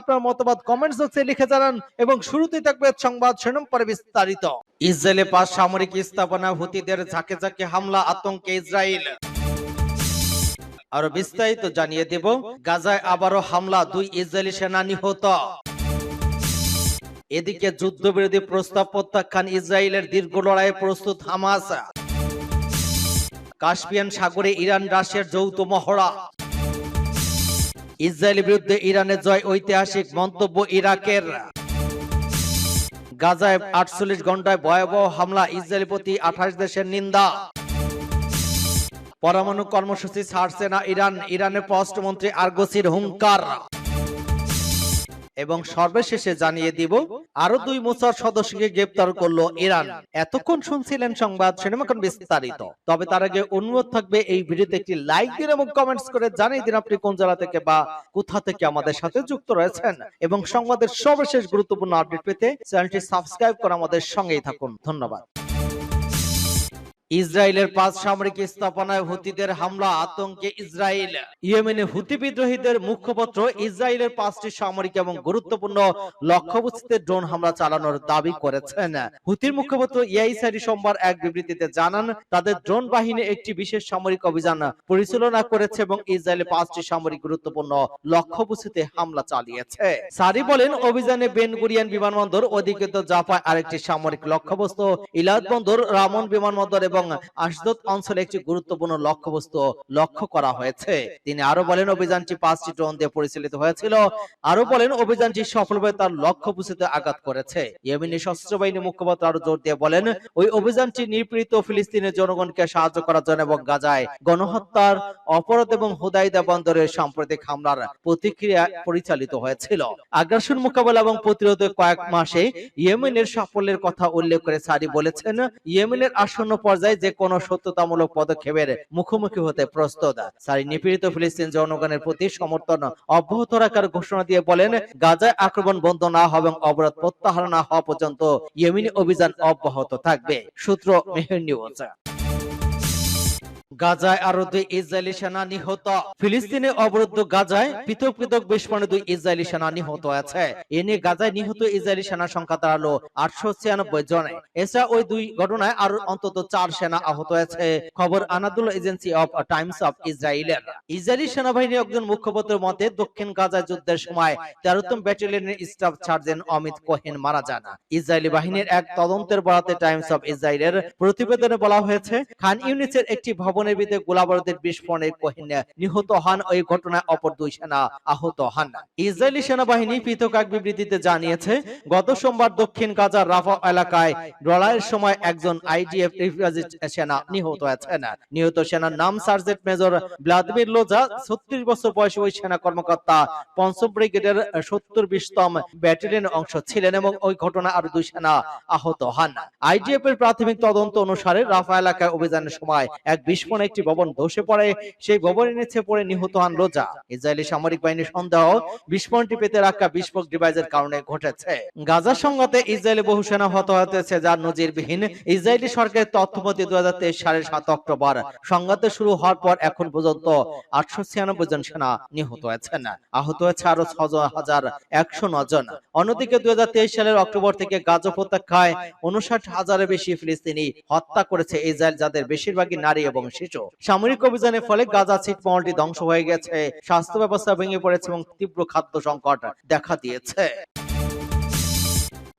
আপনার মতামত কমেন্টস বক্সে লিখে জানান এবং শুরুতেই থাকবে সংবাদ শিরোনাম পরে বিস্তারিত। ইসরায়েলে পাঁচ সামরিক স্থাপনা হুতিদের ঝাঁকে ঝাঁকে হামলা, আতঙ্কে ইসরায়েল। আরও বিস্তারিত জানিয়ে দেব, গাজায় আবারও হামলা, দুই ইসরায়েলি সেনা নিহত। এদিকে যুদ্ধবিরোধী প্রস্তাব প্রত্যাখ্যান ইসরায়েলের দীর্ঘ লড়াইয়ে প্রস্তুত হামাস। কাস্পিয়ান সাগরে ইরান রাশিয়ার যৌথ মহড়া। ইসরায়েলের বিরুদ্ধে ইরানের জয় ঐতিহাসিক মন্তব্য ইরাকের। গাজায় আটচল্লিশ ঘন্টায় ভয়াবহ হামলা ইসরায়েলের প্রতি আঠাশ দেশের নিন্দা। পরমাণু কর্মসূচি ছাড়ছে না ইরান, ইরানের পররাষ্ট্রমন্ত্রী আরগসির হুঙ্কার। এবং সর্বশেষে জানিয়ে দিব আরও দুই মোসার সদস্যকে গ্রেপ্তার করল ইরান। এতক্ষণ শুনছিলেন সংবাদ সিনেমাখন বিস্তারিত। তবে তার আগে অনুরোধ থাকবে, এই ভিডিওতে একটি লাইক দিন এবং কমেন্টস করে জানিয়ে দিন আপনি কোন জেলা থেকে বা কোথা থেকে আমাদের সাথে যুক্ত রয়েছেন। এবং সংবাদের সর্বশেষ গুরুত্বপূর্ণ আপডেট পেতে চ্যানেলটি সাবস্ক্রাইব করে আমাদের সঙ্গেই থাকুন। ধন্যবাদ। ইসরায়েলের পাঁচ সামরিক স্থাপনায় হুতিদের হামলা, আতঙ্কে ইসরায়েল। ইয়েমেনে হুতি বিদ্রোহীদের মুখপত্র, ইসরায়েলের পাঁচটি সামরিক এবং গুরুত্বপূর্ণ লক্ষ্যবস্তুতে ড্রোন হামলা চালানোর দাবি করেছেন। হুতির মুখপত্র ইয়াইসারি সোমবার এক বিবৃতিতে জানান, তাদের ড্রোন বাহিনী একটি বিশেষ সামরিক অভিযান পরিচালনা করেছে এবং ইসরায়েলের পাঁচটি সামরিক গুরুত্বপূর্ণ লক্ষ্যবস্তুতে হামলা চালিয়েছে। সারি বলেন, অভিযানে বেনগুরিয়ান বিমানবন্দর, অধিকৃত জাফায় আরেকটি সামরিক লক্ষ্যবস্তু ইলাদ বন্দর, রামন বিমানবন্দর এবং আশদত অঞ্চলে একটি গুরুত্বপূর্ণ লক্ষ্যবস্তু লক্ষ্য করা হয়েছে। তিনি আরও বলেন অভিযানটি পাঁচটি ড্রোন দিয়ে পরিচালিত হয়েছিল। আরও বলেন অভিযানটি সফলভাবে তার লক্ষ্যবস্তুতে আঘাত করেছে। ইয়েমেনি সশস্ত্র বাহিনী মুখপাত্র আরও জোর দিয়ে বলেন ওই অভিযানটি নিপীড়িত ফিলিস্তিনের জনগণকে সাহায্য করার জন্য এবং গাজায় গণহত্যার অপরাধ এবং হুদাইদা বন্দরের সাম্প্রতিক হামলার প্রতিক্রিয়া পরিচালিত হয়েছিল। আগ্রাসন মোকাবেলা এবং প্রতিরোধে কয়েক মাসে ইয়েমেনের সাফল্যের কথা উল্লেখ করে সারি বলেছেন ইয়েমেনের আসন্ন পর্যায়ে যে কোনো সত্যতামূলক পদক্ষেপের মুখোমুখি হতে প্রস্তুত। সারি নিপীড়িত ফিলিস্তিন জনগণের প্রতি সমর্থন অব্যাহত রাখার ঘোষণা দিয়ে বলেন, গাজায় আক্রমণ বন্ধ না হবে এবং অবরোধ প্রত্যাহার না হওয়া পর্যন্ত ইয়েমেনি অভিযান অব্যাহত থাকবে। সূত্র মেহের নিউজ। গাজায় আরও দুই ইসরায়েলি সেনা নিহত। ফিলিস্তিনে অবরুদ্ধ গাজায় পৃথক পৃথক বিস্ফোরণে দুই ইসরায়েলি সেনা নিহত হয়েছে। এ নিয়ে গাজায় নিহত ইসরায়েলি সেনার সংখ্যা দাঁড়াল আটশো ছিয়ানব্বই জনে। এছাড়া ওই দুই ঘটনায় আরও অন্তত চার সেনা আহত হয়েছে। খবর Anadolu agency of Times of ইসরায়েলের। ইসরায়েলি সেনাবাহিনীর একজন মুখপাত্রের মতে, দক্ষিণ গাজায় যুদ্ধের সময় তেরোতম ব্যাটালিয়নের স্টাফ সার্জেন্ট অমিত কোহেন মারা যান। ইসরায়েলি বাহিনীর এক তদন্তের বরাতে টাইমস অফ ইসরায়েলের প্রতিবেদনে বলা হয়েছে, খান ইউনিসের একটি ভবনের ভিতরে গোলাবারুদের বিস্ফোরণে কোহেন নিহত হন ওই ঘটনায় অপর দুই সেনা আহত হন। ইসরায়েলি সেনাবাহিনী পৃথক এক বিবৃতিতে জানিয়েছে, গত সোমবার দক্ষিণ গাজার রাফা এলাকায় লড়াইয়ের সময় একজন আইডিএফ সেনা নিহত হয়েছেন। নিহত সেনার নাম সার্জেন্ট মেজর ভ্লাদিমির লোজা, ছত্রিশ বছর বয়সী ওই সেনা কর্মকর্তা পঞ্চম ব্রিগেডের সত্তর বিশতম ব্যাটালিয়নের অংশ ছিলেন এবং ওই ঘটনা আরও দুই সেনা আহত হন। আইডিএফ এর প্রাথমিক তদন্ত অনুসারে রাফা এলাকায় অভিযানের সময় এক বিস্ফোরণে একটি ভবন ধসে পড়ে, সেই ভবনের নিচে পড়ে নিহত হন লোজা ইসরায়েলি সামরিক বাহিনীর সন্দেহ বিস্ফোরণটি পেতে রাখা বিস্ফোরক ডিভাইসের কারণে ঘটেছে। গাজার সংঘাতে ইসরায়েলি বহু সেনা হত হতেছে যার নজিরবিহীন ইসরায়েলি সরকারের তথ্যমতে দু হাজার তেইশ সালের সাত অক্টোবর। সংঘাতে শুরু হওয়ার পর এখন পর্যন্ত আটশো ছিয়ানব্বই জন সেনা নিহত হয়েছেন। আহত হয়েছে আরও ছ হাজার একশো জন। অন্যদিকে দুই হাজার তেইশ সালের অক্টোবর থেকে গাজা উপত্যকায় উনষাট হাজারের বেশি ফিলিস্তিনি হত্যা করেছে ইসরায়েল, যাদের বেশিরভাগই নারী এবং শিশু সামরিক অভিযানের ফলে গাজা ছিটমহলটি ধ্বংস হয়ে গেছে স্বাস্থ্য ব্যবস্থা ভেঙে পড়েছে এবং তীব্র খাদ্য সংকট দেখা দিয়েছে।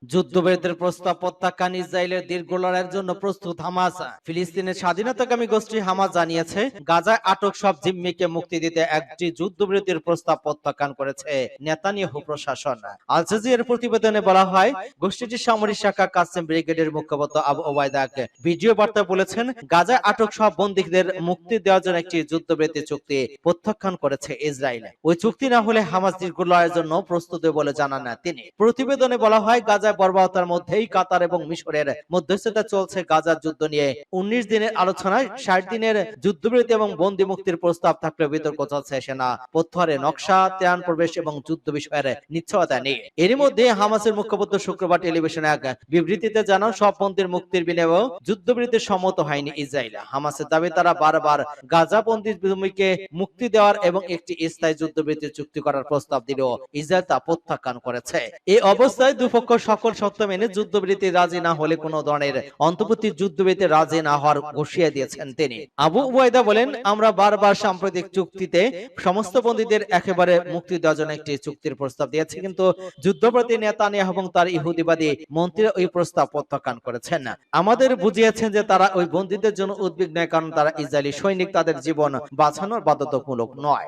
যুদ্ধবিরতির প্রস্তাব প্রত্যাখ্যান ইসরায়েলের দীর্ঘ লড়াইয়ের জন্য প্রস্তুত হামাস। ফিলিস্তিনের স্বাধীনতাকামী গোষ্ঠী হামাস জানিয়েছে, গাজায় আটক সব জিম্মিকে মুক্তি দিতে একটি যুদ্ধবিরতির প্রস্তাব প্রত্যাখ্যান করেছে নেতানিয়াহু প্রশাসন। আল জাজিরার প্রতিবেদনে বলা হয় গোষ্ঠীটির সামরিক শাখা কাসেম ব্রিগেডের মুখপাত্র আবু ওবায়দা এক ভিডিও বার্তা বলেছেন, গাজায় আটক সব বন্দীদের মুক্তি দেওয়ার জন্য একটি যুদ্ধবিরতি চুক্তি প্রত্যাখ্যান করেছে ইসরায়েল। ওই চুক্তি না হলে হামাস দীর্ঘ লড়াইয়ের জন্য প্রস্তুত বলে জানান তিনি। প্রতিবেদনে বলা হয় গাজায় বর্বরতার মধ্যেই কাতার এবং মিশরের মধ্যস্থতা চলছে গাজার যুদ্ধ নিয়ে। উনিশ দিনের আলোচনায় ষাট দিনের যুদ্ধবিরতি এবং বন্দি মুক্তির প্রস্তাব থাকলেও বিতর্ক চলছে সেনা। প্রত্যাহারের নকশা, ত্রাণ প্রবেশ এবং যুদ্ধ বিষয়ের নিশ্চয়তা নেই এরই মধ্যে হামাসের মুখপাত্র শুক্রবার টেলিভিশনে এক বিবৃতিতে জানান, সব বন্দির মুক্তির বিনিময়েও যুদ্ধবিরতির সম্মত হয়নি ইসরায়েল। হামাসের দাবি, তারা বারবার গাজা বন্দি ভূমিকে মুক্তি দেওয়ার এবং একটি স্থায়ী যুদ্ধবিরতি চুক্তি করার প্রস্তাব দিলেও ইসরায়েল তা প্রত্যাখ্যান করেছে। এই অবস্থায় দুপক্ষ সকল শর্ত মেনে যুদ্ধবিরতি রাজি না হলে কোনো ধরনের অন্তর্বর্তী যুদ্ধবিরতি রাজি না হওয়ার ঘোষিয়ে দিয়েছেন তিনি। আবু উবায়দা বলেন, আমরা বারবার সাম্প্রতিক চুক্তিতে সমস্ত বন্দীদের একেবারে মুক্তি দেওয়ার জন্য একটি চুক্তির প্রস্তাব দিয়েছে, কিন্তু যুদ্ধপ্রতি নেতানিয়াহ এবং তার ইহুদিবাদী মন্ত্রীরা ওই প্রস্তাব প্রত্যাখ্যান করেছেন। আমাদের বুঝিয়েছেন যে তারা ওই বন্দীদের জন্য উদ্বিগ্ন, কারণ তারা ইসরায়েলি সৈনিক, তাদের জীবন বাঁচানোর বাধ্যতামূলক নয়।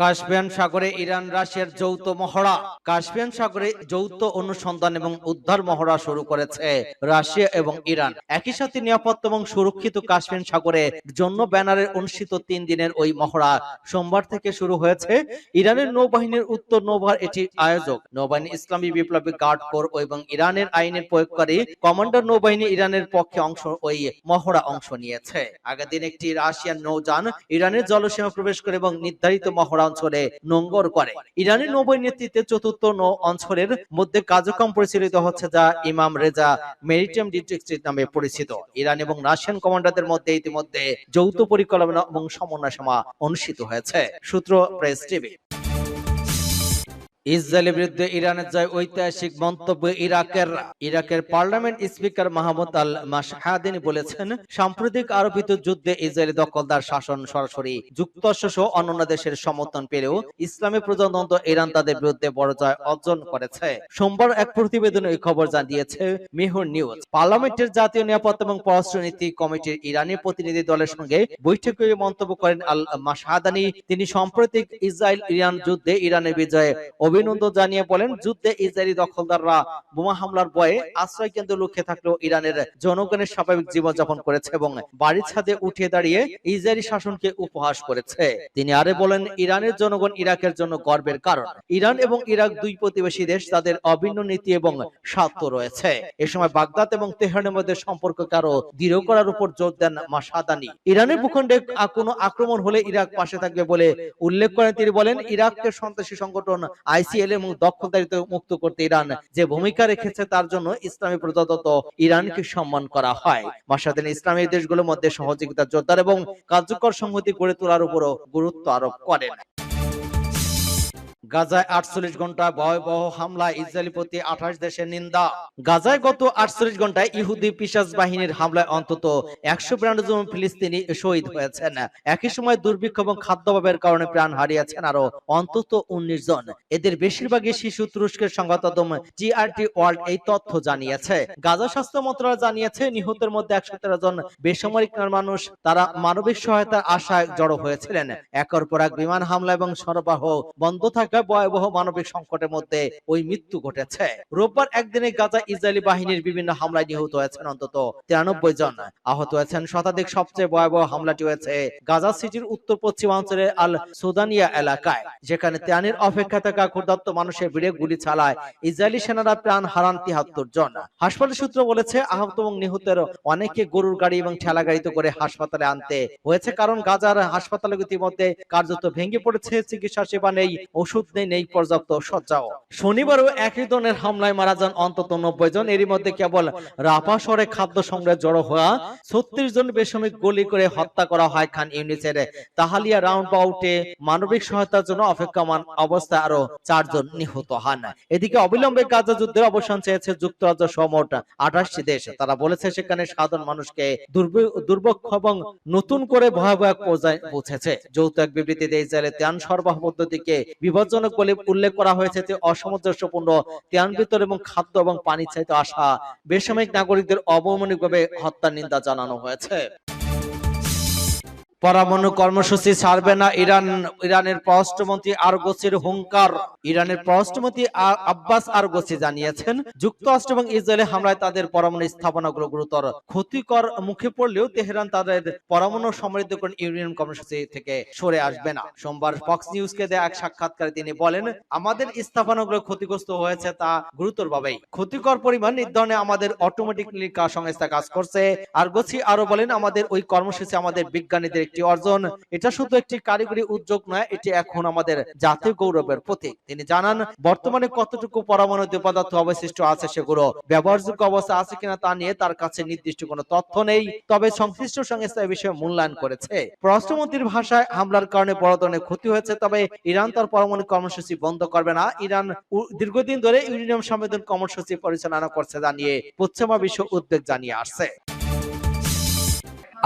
কাস্পিয়ান সাগরে ইরান রাশিয়ার যৌথ মহড়া। কাস্পিয়ান সাগরে যৌথ অনুসন্ধান এবং উদ্ধার মহড়া শুরু করেছে রাশিয়া এবং ইরান। একই সাথে নিরাপত্তা এবং সুরক্ষিত কাশ্মীর সাগরে জন্য ব্যানারের অনুষ্ঠিত তিন দিনের ওই মহড়া। সোমবার থেকে শুরু হয়েছে ইরানের নৌবাহিনীর উত্তর নৌবাহিনীর এটি আয়োজক। নৌবাহিনী ইসলামী বিপ্লবী গার্ড কোর এবং ইরানের আইনের প্রয়োগকারী কমান্ডার নৌবাহিনী ইরানের পক্ষে অংশ ওই মহড়া অংশ নিয়েছে। আগের দিন একটি রাশিয়ান নৌযান ইরানের জলসীমা প্রবেশ করে এবং নির্ধারিত মহড়া অঞ্চলে নোঙ্গর করে। ইরানি নৌবাহিনীর নেতৃত্বে চতুর্থ নৌ অঞ্চলের মধ্যে কার্যক্রম পরিচালিত হচ্ছে যা ইমাম রেজা মেরিটাইম ডিস্ট্রিক্ট নামে পরিচিত। ইরান এবং রাশিয়ান কমান্ডারদের মধ্যে ইতিমধ্যে যৌথ পরিকল্পনা এবং সমন্বয় সভা অনুষ্ঠিত হয়েছে। সূত্র প্রেস টিভি। ইসরায়েলের বিরুদ্ধে ইরানের জয় ঐতিহাসিক মন্তব্য ইরাকের ইরাকের parliament speaker Mahmoud al Mashhadani বলেছেন, সাম্প্রতিক আরোপিত যুদ্ধে ইসরায়েলি দখলদার শাসন সরাসরি যুক্তরাষ্ট্র সহ অন্যান্য দেশের সমর্থন পেলেও ইসলামী প্রজাতন্ত্র ইরান তাদের বিরুদ্ধে বড় জয় অর্জন করেছে। সোমবার এক প্রতিবেদনে এই খবর জানিয়েছে মেহর নিউজ। পার্লামেন্টের জাতীয় নিরাপত্তা এবং পররাষ্ট্রনীতি কমিটির ইরানি প্রতিনিধি দলের সঙ্গে বৈঠকে মন্তব্য করেন আল মাসহাদানি তিনি সাম্প্রতিক ইসরায়েল ইরান যুদ্ধে ইরানের বিজয়ে অভিনন্দন জানিয়ে বলেন, যুদ্ধে ইসরায়েলি দখলদাররা বোমা হামলার ভয়ে আশ্রয় কেন্দ্র লক্ষ্যে থাকলেও ইরানের জনগণের স্বাভাবিক জীবনযাপন করেছে এবং বাড়ির ছাদে উঠে দাঁড়িয়ে ইসরায়েলি শাসনকে উপহাস করেছে। তিনি আরে বলেন, ইরানের জনগণ ইরাকের জন্য গর্বের কারণ। ইরান এবং ইরাক দুই প্রতিবেশী দেশ তাদের অভিন্ন নীতি এবং স্বার্থ রয়েছে। এ সময় বাগদাদ এবং তেহরানের মধ্যে সম্পর্ককে আরও দৃঢ় করার উপর জোর দেন মাসাদানি ইরানের ভূখণ্ডে কোনো আক্রমণ হলে ইরাক পাশে থাকবে বলে উল্লেখ করেন। তিনি বলেন, ইরাককে সন্ত্রাসী সংগঠন আইসিএল এবং দখলদারিত্ব মুক্ত করতে ইরান যে ভূমিকা রেখেছে তার জন্য ইসলামী প্রজাতন্ত্র ইরানকে সম্মান করা হয়। মাসাদিন ইসলামী দেশগুলোর মধ্যে সহযোগিতা জোরদার এবং কার্যকর সংহতি গড়ে তোলার উপরও গুরুত্ব আরোপ করেন। গাজায় আটচল্লিশ ঘণ্টা ভয়াবহ হামলায় ইসরায়েলি প্রতি আঠাশ দেশের নিন্দা। গাজায় গত আটচল্লিশ ঘন্টায় ইহুদি পিসাস বাহিনীর হামলায় অন্তত একশো বিরানব্বই জন ফিলিস্তিনি শহীদ হয়েছেন। একই সময় দুর্ভিক্ষ এবং খাদ্যাভাবের কারণে প্রাণ হারিয়েছেন আরও অন্তত উনিশ জন। এদের বেশিরভাগই শিশু, তুরস্কের সংবাদ মাধ্যম টিআরটি ওয়ার্ল্ড এই তথ্য জানিয়েছে। গাজা স্বাস্থ্য মন্ত্রণালয় জানিয়েছে, নিহতের মধ্যে একশো তেরো জন বেসামরিক মানুষ, তারা মানবিক সহায়তার আশায় জড়ো হয়েছিলেন। একের পর এক বিমান হামলা এবং সরবরাহ বন্ধ থাকায় ভয়াবহ মানবিক সংকটের মধ্যে ওই মৃত্যু ঘটেছে। রোববার একদিনে গাজা ইসরায়েলি বাহিনীর বিভিন্ন হামলায় নিহত হয়েছেন অন্তত তিরানব্বই জন। আহত হয়েছেন শতাধিক সবচেয়ে ভয়াবহ হামলাটি হয়েছে গাজা সিটির উত্তর পশ্চিমাঞ্চলের আল সুদানিয়া এলাকায়, যেখানে ত্রাণের অপেক্ষা থাকা ক্ষুধার্ত মানুষের ভিড়ে গুলি চালায় ইসরায়েলি সেনারা প্রাণ হারান তিয়াত্তর জন। হাসপাতাল সূত্র বলেছে, আহত এবং নিহতের অনেকে গরুর গাড়ি এবং ঠেলা গাড়িতে করে হাসপাতালে আনতে হয়েছে, কারণ গাজার হাসপাতালে ইতিমধ্যে কার্যত ভেঙে পড়েছে, চিকিৎসা সেবা নেই, ওষুধ নেই নেই পর্যাপ্ত সজ্জাও শনিবারও একই ধরনের হামলায় মারা যান অন্তত নব্বই জন। এরই মধ্যে কেবল রাপা শহরে খাদ্য সংগ্রহে জড়ো হওয়া ছত্রিশ জন বেসামরিক গুলি করে হত্যা করা হয় খান ইউনিসের তাহালিয়া রাউন্ড বাউটে মানবিক সহায়তার জন্য অপেক্ষমান অবস্থায় আরও চারজন নিহত হন। এদিকে অবিলম্বে গাজা যুদ্ধের অবসান চেয়েছে যুক্তরাজ্য সমট আঠাশটি দেশ। তারা বলেছে সেখানে সাধারণ মানুষকে দুর্ভিক্ষ এবং নতুন করে ভয়াবহ পর্যায়ে পৌঁছেছে। যৌথ এক বিবৃতিতে ইসরায়েলের ত্রাণ সরবরাহ পদ্ধতিকে বিভাজন দুঃখজনক বলে উল্লেখ করা হয়েছে যে অসামঞ্জস্যপূর্ণ ত্রাণ এবং খাদ্য এবং পানি চাইতে আসা বেসামরিক নাগরিকদের অবমানিকভাবে হত্যার নিন্দা জানানো হয়েছে। পরমাণু কর্মসূচি ছাড়বে না। ইরান, ইরানের পররাষ্ট্রমন্ত্রী আরগোসির হুঙ্কার, ইরানের পররাষ্ট্রমন্ত্রী আব্বাস আরগোসি জানিয়েছেন, যুক্তরাষ্ট্র এবং ইসরায়েলে হামলায় তাদের পরমাণু স্থাপনাগুলো গুরুতর ক্ষতিকর মুখে পড়লেও তেহরান তাদের পরমাণু সমৃদ্ধকরণ ইউনিয়ন কর্মসূচি থেকে সরে আসবে না। সোমবার ফক্স নিউজকে দেয়া এক সাক্ষাৎকারে তিনি বলেন, আমাদের স্থাপনাগুলো ক্ষতিগ্রস্ত হয়েছে তা গুরুতরভাবেই। ক্ষতিকর পরিমাণ নির্ধারণে আমাদের অটোমেটিকলি সংস্থা কাজ করছে। আরগোসি আরও বলেন, আমাদের ওই কর্মসূচি আমাদের বিজ্ঞানীদের একটি অর্জন, এটা শুধু একটি কারিগরি উদ্যোগ নয়, এটি এখন আমাদের জাতীয় গৌরবের প্রতীক। তিনি জানান, বর্তমানে কতটুকু পরমাণু পদার্থ অবশিষ্ট আছে সেগুলো ব্যবহারযোগ্য অবস্থা আছে কিনা তা নিয়ে তার কাছে নির্দিষ্ট কোনো তথ্য নেই, তবে সংশ্লিষ্ট সংস্থা এ বিষয়ে মূল্যায়ন করেছে। পররাষ্ট্রমন্ত্রীর ভাষায় হামলার কারণে বড় ধরনের ক্ষতি হয়েছে, তবে ইরান তার পরমাণু কর্মসূচি বন্ধ করবে না। ইরান দীর্ঘদিন ধরে ইউরেনিয়াম সংবেদন কর্মসূচি পরিচালনা করছে জানিয়ে পশ্চিমা বিশ্ব উদ্বেগ জানিয়ে আসছে।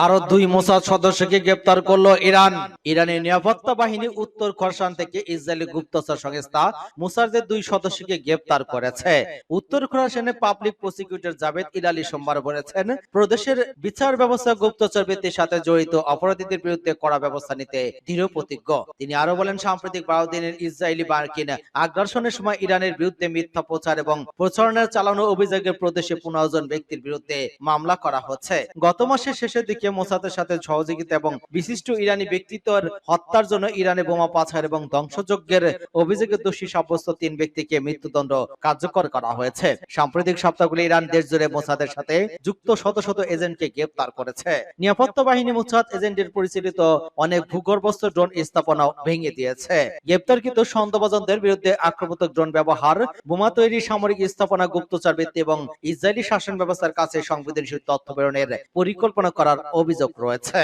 আরও দুই মোসাদ সদস্যকে গ্রেপ্তার করল ইরান। ইরানের নিরাপত্তা বাহিনী উত্তর খরসান থেকে ইসরায়েলি গুপ্তচর সংস্থা মোসাদের দুই সদস্যকে গ্রেপ্তার করেছে। উত্তর খোরাসানে পাবলিক প্রসিকিউটর জাভেদ ইলালি সোমবার বলেছেন, প্রদেশের বিচার ব্যবস্থা গুপ্তচর বৃত্তির সাথে জড়িত অপরাধীদের বিরুদ্ধে কড়া ব্যবস্থা নিতে দৃঢ় প্রতিজ্ঞ। তিনি আরও বলেন, সাম্প্রতিক বারো দিনের ইসরায়েলি মার্কিন আগ্রাসনের সময় ইরানের বিরুদ্ধে মিথ্যা প্রচার এবং প্রচারণার চালানো অভিযোগে প্রদেশে পনেরো জন ব্যক্তির বিরুদ্ধে মামলা করা হচ্ছে। গত মাসের শেষের দিকে মোসাদের সাথে সহযোগিতা এবং বিশিষ্ট ইরানি ব্যক্তিত্বের হত্যার জন্য ইরানে বোমা পাচার এবং ধ্বংসযজ্ঞের অভিযোগে দোষী সাব্যস্ত তিন ব্যক্তিকে মৃত্যুদণ্ড কার্যকর করা হয়েছে। সাম্প্রতিক সপ্তাহগুলি ইরান দেশ জুড়ে মোসাদের সাথে যুক্ত শত শত এজেন্টকে গ্রেপ্তার করেছে। নিরাপত্তা বাহিনী মোসাদ এজেন্টের পরিচালিত অনেক ভূগর্ভস্থ ড্রোন স্থাপনা ভেঙে দিয়েছে। গ্রেপ্তারকৃত সন্দেহভাজনদের বিরুদ্ধে আক্রমণাত্মক ড্রোন ব্যবহার, বোমা তৈরি সামরিক স্থাপনা, গুপ্তচর বৃত্তি এবং ইসরায়েলি শাসন ব্যবস্থার কাছে সংবেদনশীল তথ্য প্রেরণের পরিকল্পনা করার অভিযোগ রয়েছে।